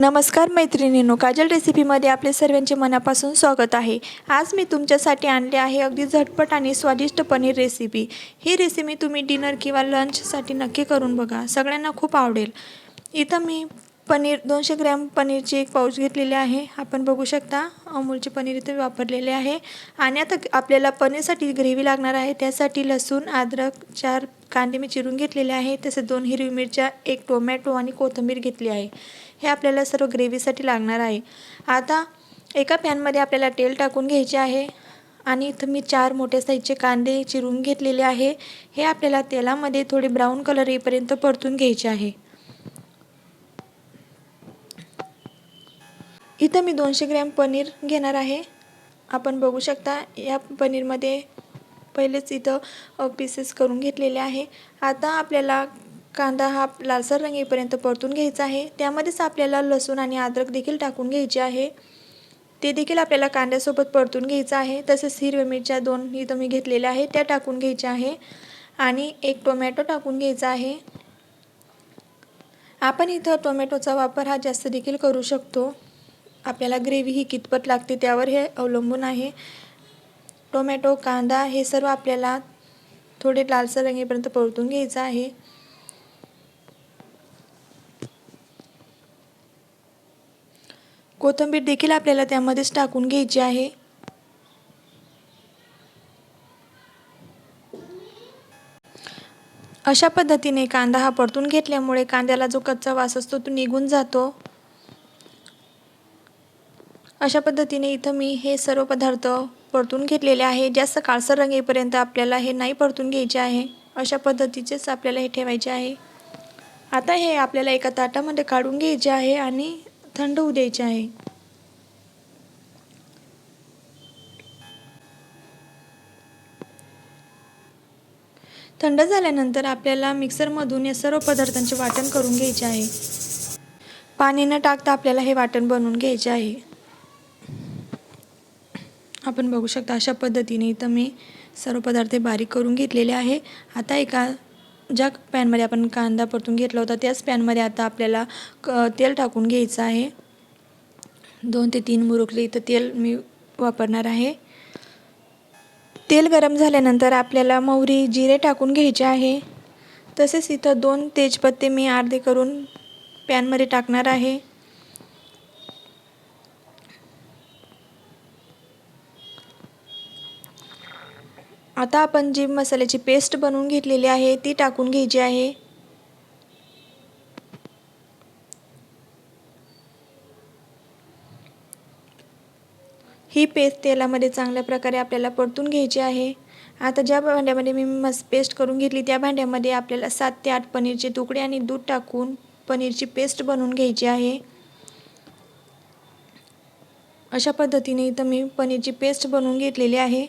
नमस्कार मैत्रिणींनो काजल रेसिपीमध्ये आपले सर्वांचे मनापासून स्वागत आहे. आज मी तुमच्यासाठी आणले आहे अगदी झटपट आणि स्वादिष्ट पनीर रेसिपी ही रेसिपी तुम्ही डिनर किंवा लंचसाठी नक्की करून बघा. सगळ्यांना खूप आवडेल. इथं मी पनीर दोनशे ग्रॅम पनीरची एक पाऊच घेतलेली आहे. आपण बघू शकता अमूलचे पनीर इथे वापरलेले आहे. आणि आता आपल्याला पनीरसाठी ग्रेव्ही लागणार आहे. त्यासाठी लसूण अद्रक चार कांदे मी चिरून घेतलेले आहे. तसेच दोन हिरवी मिरच्या एक टोमॅटो आणि कोथिंबीर घेतली आहे. हे आपल्याला सर्व ग्रेव्हीसाठी लागणार आहे. आता एका पॅनमध्ये आपल्याला तेल टाकून घ्यायचे आहे आणि इथं मी चार मोठ्या साईजचे कांदे चिरून घेतलेले आहे. हे आपल्याला तेलामध्ये थोडे ब्राऊन कलर येईपर्यंत परतून घ्यायचे आहे. इथं मी दोनशे ग्रॅम पनीर घेणार आहे. आपण बघू शकता या पनीरमध्ये पहिलेच इथं पीसेस करून घेतलेले आहे. आता आपल्याला कांदा हा लालसर रंग येईपर्यंत परतून घ्यायचा आहे. त्यामध्येच आपल्याला लसूण आणि अद्रक देखील टाकून घ्यायचे आहे. ते देखील आपल्याला कांद्यासोबत परतून घ्यायचं आहे. तसेच हिरव्या मिरच्या दोन इथं मी घेतलेल्या आहे त्या टाकून घ्यायच्या आहे. आणि एक टोमॅटो टाकून घ्यायचा आहे. आपण इथं टोमॅटोचा वापर हा जास्त देखील करू शकतो. आपल्याला ग्रेव्ही ही कितपत लागते त्यावर हे अवलंबून आहे. टोमॅटो कांदा हे सर्व आपल्याला थोडे लालसर रंगेपर्यंत परतून घ्यायचं आहे. कोथिंबीर देखील आपल्याला त्यामध्येच टाकून घ्यायची आहे. अशा पद्धतीने कांदा हा परतून घेतल्यामुळे कांद्याला जो कच्चा वास असतो तो निघून जातो. अशा पद्धतीने इथं मी हे सर्व पदार्थ परतून घेतलेले आहे. जास्त काळसर रंग येईपर्यंत आपल्याला हे नाही परतून घ्यायचे आहे अशा पद्धतीचेच आपल्याला हे ठेवायचे आहे. आता हे आपल्याला एका ताटामध्ये काढून घ्यायचे आहे आणि थंड होऊ द्यायचे आहे. थंड झाल्यानंतर आपल्याला मिक्सरमधून या सर्व पदार्थांचे वाटण करून घ्यायचे आहे. पाणी न टाकता आपल्याला हे वाटण बनवून घ्यायचे आहे. आपण बघू शकता अशा पद्धतीने इथं मी सर्व पदार्थ बारीक करून घेतलेले आहे. आता एका ज्या पॅनमध्ये आपण कांदा परतून घेतला होता त्याच पॅनमध्ये आता आपल्याला क तेल टाकून घ्यायचं आहे. दोन ते तीन मुरुकले इथं तेल मी वापरणार आहे. तेल गरम झाल्यानंतर आपल्याला मोहरी जिरे टाकून घ्यायचे आहे. तसेच इथं दोन तेजपत्ते मी अर्धे करून पॅनमध्ये टाकणार आहे. आता आपण जी मसाल्याची पेस्ट बनवून घेतलेली आहे ती टाकून घ्यायची आहे. ही पेस्ट तेलामध्ये चांगल्या प्रकारे आपल्याला परतून घ्यायची आहे. आता ज्या भांड्यामध्ये मी मस पेस्ट करून घेतली त्या भांड्यामध्ये आपल्याला सात ते आठ पनीरचे तुकडे आणि दूध टाकून पनीरची पेस्ट बनवून घ्यायची आहे. अशा पद्धतीने इथं मी पनीरची पेस्ट बनवून घेतलेली आहे.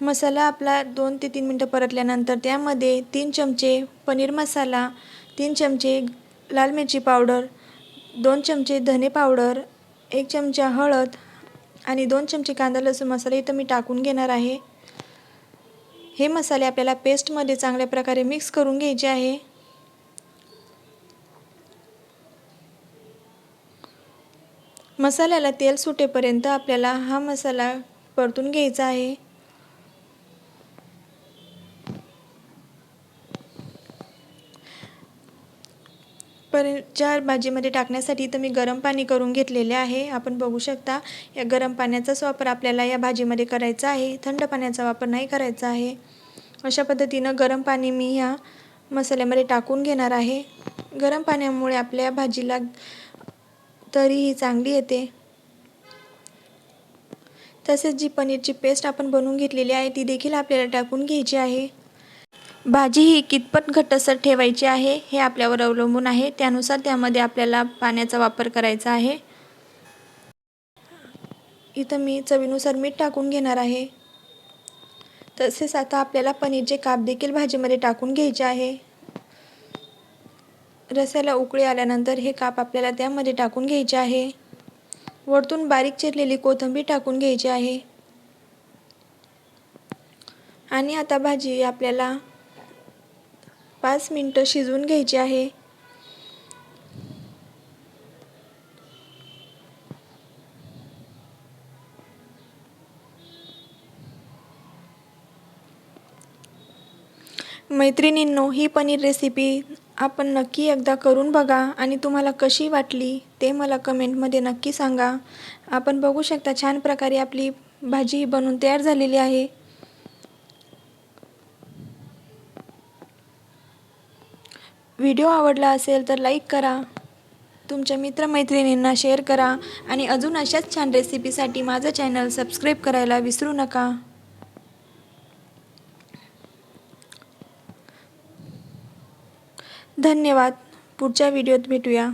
मसाला आपला दोन ते तीन मिनटं परतल्यानंतर त्यामध्ये तीन चमचे पनीर मसाला तीन चमचे लाल मिरची पावडर दोन चमचे धने पावडर एक चमचा हळद आणि दोन चमचे कांदा लसूण मसाला इथं मी टाकून घेणार आहे. हे मसाले आपल्याला पेस्टमध्ये चांगल्या प्रकारे मिक्स करून घ्यायचे आहे. मसाल्याला तेल सुटेपर्यंत आपल्याला हा मसाला परतून घ्यायचा आहे. पनीरच्या भाजीमध्ये टाकण्यासाठी तर मी गरम पाणी करून घेतलेले आहे. आपण बघू शकता या गरम पाण्याचाच वापर आपल्याला या भाजीमध्ये करायचा आहे. थंड पाण्याचा वापर नाही करायचा आहे. अशा पद्धतीनं गरम पाणी मी ह्या मसाल्यामध्ये टाकून घेणार आहे. गरम पाण्यामुळे आपल्या भाजीला तरीही चांगली येते. तसेच जी पनीरची पेस्ट आपण बनवून घेतलेली आहे ती देखील आपल्याला टाकून घ्यायची आहे. भाजी ही कितपत घटसर ठेवायची आहे हे आपल्यावर अवलंबून आहे. त्यानुसार त्यामध्ये आपल्याला पाण्याचा वापर करायचा आहे. इथं मी चवीनुसार मीठ टाकून घेणार आहे. तसेच आता आपल्याला पनीरचे काप देखील भाजीमध्ये टाकून घ्यायचे आहे. रस्याला उकळी आल्यानंतर हे काप आपल्याला त्यामध्ये टाकून घ्यायचे आहे. वरतून बारीक चिरलेली कोथिंबीर टाकून घ्यायची आहे. आणि आता भाजी आपल्याला पाच मिनटं शिजवून घ्यायची आहे. मैत्रिणींनो ही पनीर रेसिपी आपण नक्की एकदा करून बघा आणि तुम्हाला कशी वाटली ते मला कमेंटमध्ये नक्की सांगा. आपण बघू शकता छान प्रकारे आपली भाजी बनवून तयार झालेली आहे. व्हिडिओ आवडला असेल तर लाईक करा. तुमच्या मित्रमैत्रिणींना शेअर करा आणि अजून अशाच छान रेसिपीसाठी माझं चॅनल सबस्क्राईब करायला विसरू नका. धन्यवाद. पुढच्या व्हिडिओत भेटूया.